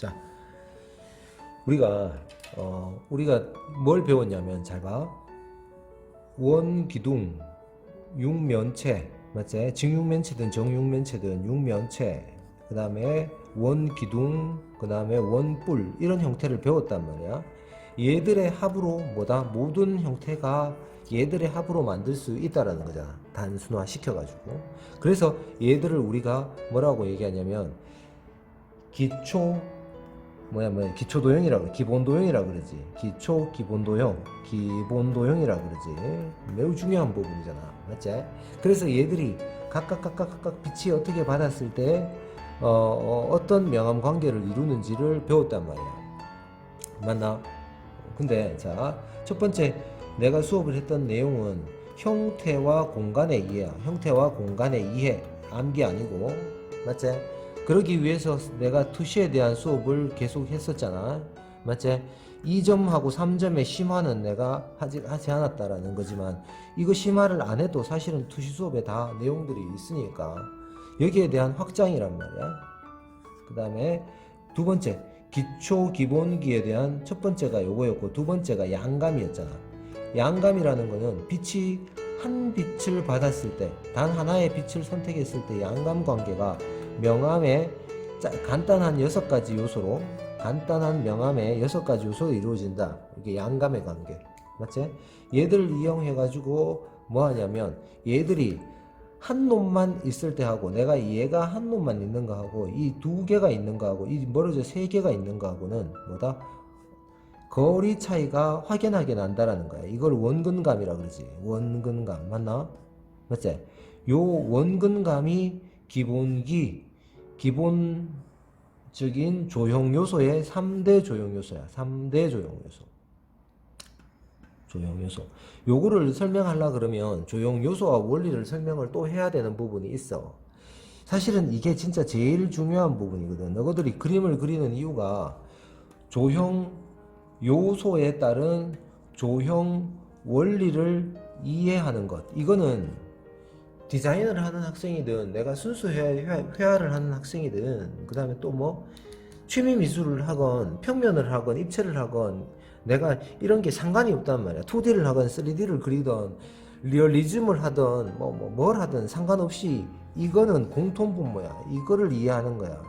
자, 우리가 어, 우리가 뭘 배웠냐면 잘 봐. 원기둥, 육면체, 맞지? 증육면체든 정육면체든 육면체, 그 다음에 원기둥, 그 다음에 원뿔 이런 형태를 배웠단 말이야. 얘들의 합으로 뭐다? 모든 형태가 얘들의 합으로 만들 수 있다라는 거잖아. 단순화 시켜가지고. 그래서 얘들을 우리가 뭐라고 얘기하냐면 기초 뭐야 뭐야 기초 도형이라고 그래. 기본 도형이라고 그러지. 기초 기본 도형 기본 도형이라고 그러지. 매우 중요한 부분이잖아. 맞지? 그래서 얘들이 각각 각각 각각 빛이 어떻게 받았을 때 어, 어, 어 떤 명암 관계를 이루는지를 배웠단 말이야. 맞나? 근데 자 첫 번째 내가 수업을 했던 내용은 형태와 공간의 이해야. 형태와 공간의 이해. 암기 아니고. 맞지 그러기 위해서 내가 투시에 대한 수업을 계속 했었잖아. 맞지? 2점하고 3점의 심화는 내가 하지, 하지 않았다라는 거지만 이거 심화를 안 해도 사실은 투시 수업에 다 내용들이 있으니까 여기에 대한 확장이란 말이야. 그 다음에 두 번째 기초 기본기에 대한 첫 번째가 요거였고 두 번째가 양감이었잖아. 양감이라는 거는 빛이 한 빛을 받았을 때 단 하나의 빛을 선택했을 때 양감 관계가 명암의 짜- 간단한 여섯 가지 요소로 간단한 명암의 여섯 가지 요소로 이루어진다. 이게 양감의 관계. 맞지? 얘들을 이용해 가지고 뭐 하냐면 얘들이 한 놈만 있을 때 하고 내가 얘가 한 놈만 있는 거 하고 이 두 개가 있는 거 하고 이 멀어져 세 개가 있는 거 하고는 뭐다? 거리 차이가 확연하게 난다라는 거야. 이걸 원근감이라 그러지. 원근감 맞나? 맞지? 요 원근감이 기본기 기본적인 조형 요소의 3대 조형 요소야. 3대 조형 요소. 조형 요소. 요거를 설명하려 그러면 조형 요소와 원리를 설명을 또 해야 되는 부분이 있어. 사실은 이게 진짜 제일 중요한 부분이거든. 너희들이 그림을 그리는 이유가 조형 요소에 따른 조형 원리를 이해하는 것. 이거는 디자인을 하는 학생이든 내가 순수 회화, 회화- 회화를 하는 학생이든 그 다음에 또 뭐 취미 미술을 하건 평면을 하건 입체를 하건 내가 이런 게 상관이 없단 말이야. 2D를 하건 3D를 그리던 리얼리즘을 하던 뭐뭐뭘 하든 상관없이 이거는 공통 분모야? 이거를 이해하는 거야.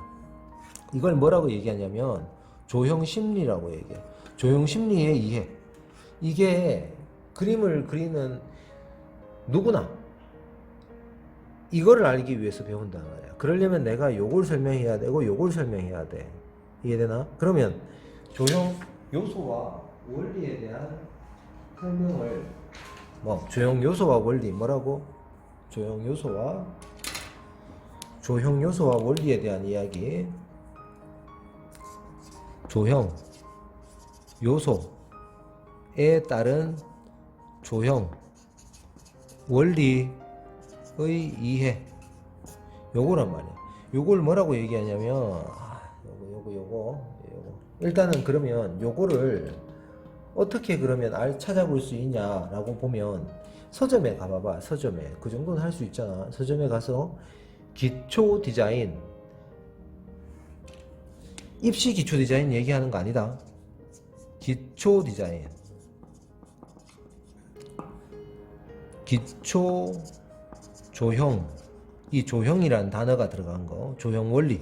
이걸 뭐라고 얘기하냐면 조형 심리라고 얘기해. 조형 심리의 이해. 이게 그림을 그리는 누구나 이거를 알기 위해서 배운단 말이야. 그러려면 내가 요걸 설명해야 되고 요걸 설명해야 돼. 이해되나? 그러면 조형 요소와 원리에 대한 설명을 뭐 조형 요소와 원리 뭐라고? 조형 요소와 조형 요소와 원리에 대한 이야기. 조형 요소에 따른 조형 원리 의 이해. 요거란 말이야. 요걸 뭐라고 얘기하냐면 아, 요거 요거 요거 요거. 일단은 그러면 요거를 어떻게 그러면 알 찾아볼 수 있냐라고 보면 서점에 가봐봐. 서점에. 그 정도는 할 수 있잖아. 서점에 가서 기초 디자인 입시 기초 디자인 얘기하는 거 아니다. 기초 디자인. 기초 조형 이 조형이라는 단어가 들어간 거 조형 원리.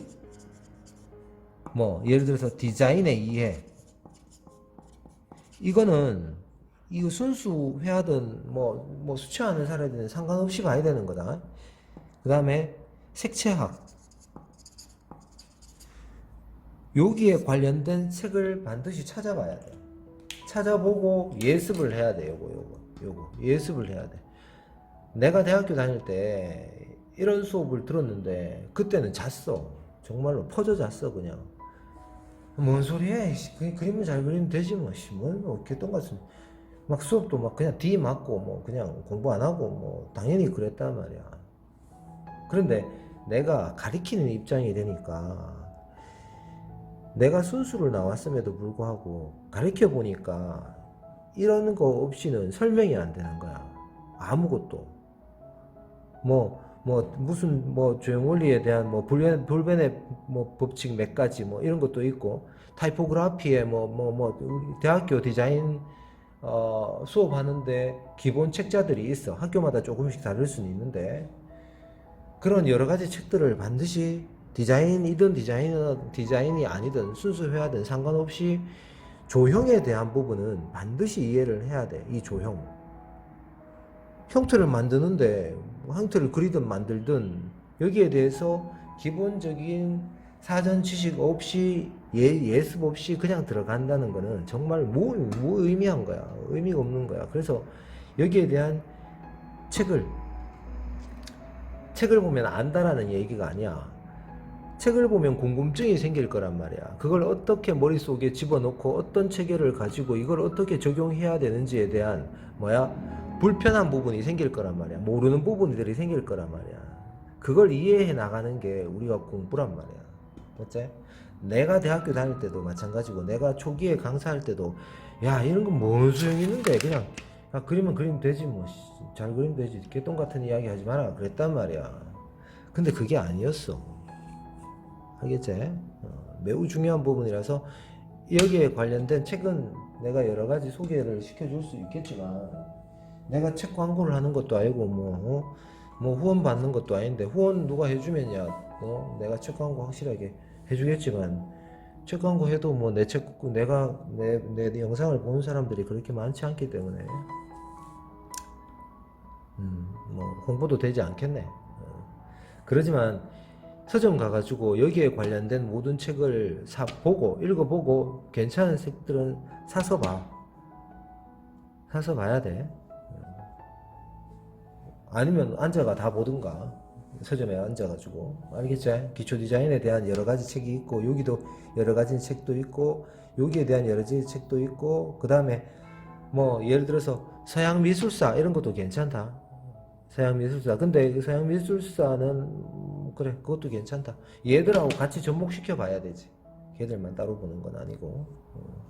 뭐 예를 들어서 디자인의 이해. 이거는 이거 순수 회화든 뭐, 뭐 수채화는 사람들은 상관없이 봐야 되는 거다. 그 다음에 색채학. 여기에 관련된 책을 반드시 찾아봐야 돼. 찾아보고 예습을 해야 돼 요거 요거 요거. 예습을 해야 돼 내가 대학교 다닐 때 이런 수업을 들었는데 그때는 잤어. 정말로 퍼져 잤어 그냥. 뭔 소리야? 씨. 그 그림을 잘 그리면 되지 뭐. 씨. 뭐 개똥 같은. 막 수업도 막 그냥 뒤 맞고 뭐 그냥 공부 안 하고 뭐 당연히 그랬단 말이야. 그런데 내가 가리키는 입장이 되니까 내가 순수를 나왔음에도 불구하고 가르쳐 보니까 이런 거 없이는 설명이 안 되는 거야. 아무것도. 뭐 뭐 무슨 뭐 조형원리에 대한 뭐 불변 불변의 뭐 법칙 몇 가지 뭐 이런 것도 있고 타이포그라피에 뭐 뭐 뭐 대학교 디자인 어 수업하는데 기본 책자들이 있어 학교마다 조금씩 다를 수는 있는데 그런 여러 가지 책들을 반드시 디자인이든 디자인 디자인이 아니든 순수 회화든 상관없이 조형에 대한 부분은 반드시 이해를 해야 돼. 이 조형. 형태를 만드는데 뭐 형태를 그리든 만들든 여기에 대해서 기본적인 사전 지식 없이 예, 예습 없이 그냥 들어간다는 거는 정말 무, 무의미한 거야. 의미가 없는 거야. 그래서 여기에 대한 책을 책을 보면 안다라는 얘기가 아니야. 책을 보면 궁금증이 생길 거란 말이야. 그걸 어떻게 머릿속에 집어넣고 어떤 체계를 가지고 이걸 어떻게 적용해야 되는지에 대한 뭐야? 불편한 부분이 생길 거란 말이야. 모르는 부분들이 생길 거란 말이야. 그걸 이해해 나가는 게 우리가 공부란 말이야. 어째? 내가 대학교 다닐 때도 마찬가지고 내가 초기에 강사할 때도 야 이런 건 뭔 소용이 있는데 그냥 야, 그리면 그리면 되지 뭐 잘 그리면 되지 개똥 같은 이야기 하지 마라 그랬단 말이야. 근데 그게 아니었어. 알겠지? 어, 매우 중요한 부분이라서 여기에 관련된 책은 내가 여러 가지 소개를 시켜줄 수 있겠지만 내가 책 광고를 하는 것도 아니고 뭐, 어? 뭐 후원 받는 것도 아닌데 후원 누가 해주면야 어? 내가 책 광고 확실하게 해주겠지만 책 광고 해도 뭐 내 책 내가 내, 내 영상을 보는 사람들이 그렇게 많지 않기 때문에 음, 뭐 홍보도 되지 않겠네. 어. 그러지만 서점 가가지고 여기에 관련된 모든 책을 사 보고 읽어보고 괜찮은 책들은 사서 봐. 사서 봐야 돼. 아니면 앉아가 다 보든가 서점에 앉아가지고 알겠지? 기초 디자인에 대한 여러 가지 책이 있고 여기도 여러 가지 책도 있고 여기에 대한 여러 가지 책도 있고 그 다음에 뭐 예를 들어서 서양 미술사 이런 것도 괜찮다. 서양 미술사 근데 그 서양 미술사는 음, 그래 그것도 괜찮다. 얘들하고 같이 접목시켜 봐야 되지. 걔들만 따로 보는 건 아니고 어.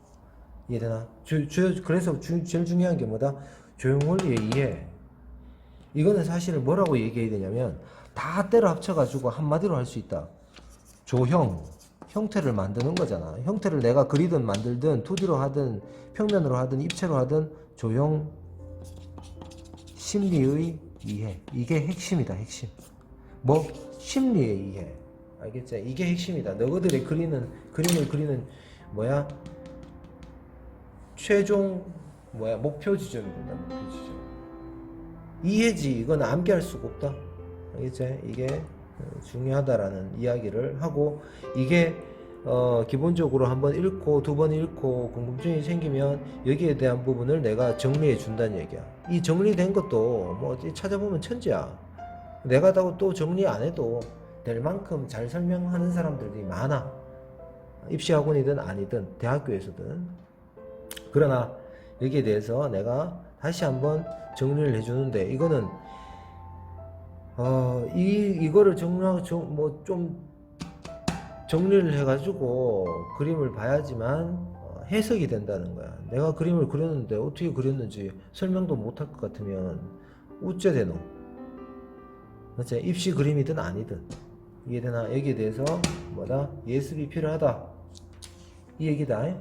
이해되나? 주, 주, 그래서 주, 제일 중요한 게 뭐다? 조형원리의 이해. 이거는 사실 뭐라고 얘기해야 되냐면 다 때려 합쳐가지고 한마디로 할 수 있다. 조형, 형태를 만드는 거잖아. 형태를 내가 그리든 만들든 2D로 하든 평면으로 하든 입체로 하든 조형 심리의 이해. 이게 핵심이다, 핵심. 뭐 심리의 이해. 알겠지? 이게 핵심이다. 너희들이 그리는 그림을 그리는 뭐야? 최종 뭐야 목표 지점이 된다. 목표 지점. 이해지 이건 암기할 수가 없다. 알겠지? 이게 어, 중요하다라는 이야기를 하고 이게 어, 기본적으로 한번 읽고 두 번 읽고 궁금증이 생기면 여기에 대한 부분을 내가 정리해 준다는 얘기야. 이 정리된 것도 뭐 찾아보면 천지야. 내가 또- 또 정리 안 해도 될 만큼 잘 설명하는 사람들이 많아. 입시학원이든 아니든 대학교에서든. 그러나 여기에 대해서 내가 다시 한번 정리를 해주는데 이거는 어, 이 이거를 정리하고 뭐좀 정리를 해가지고 그림을 봐야지만 어, 해석이 된다는 거야. 내가 그림을 그렸는데 어떻게 그렸는지 설명도 못할 것 같으면 우째 되노? 맞지? 입시 그림이든 아니든 이해되나? 여기에 대해서 뭐다? 예습이 필요하다. 이 얘기다.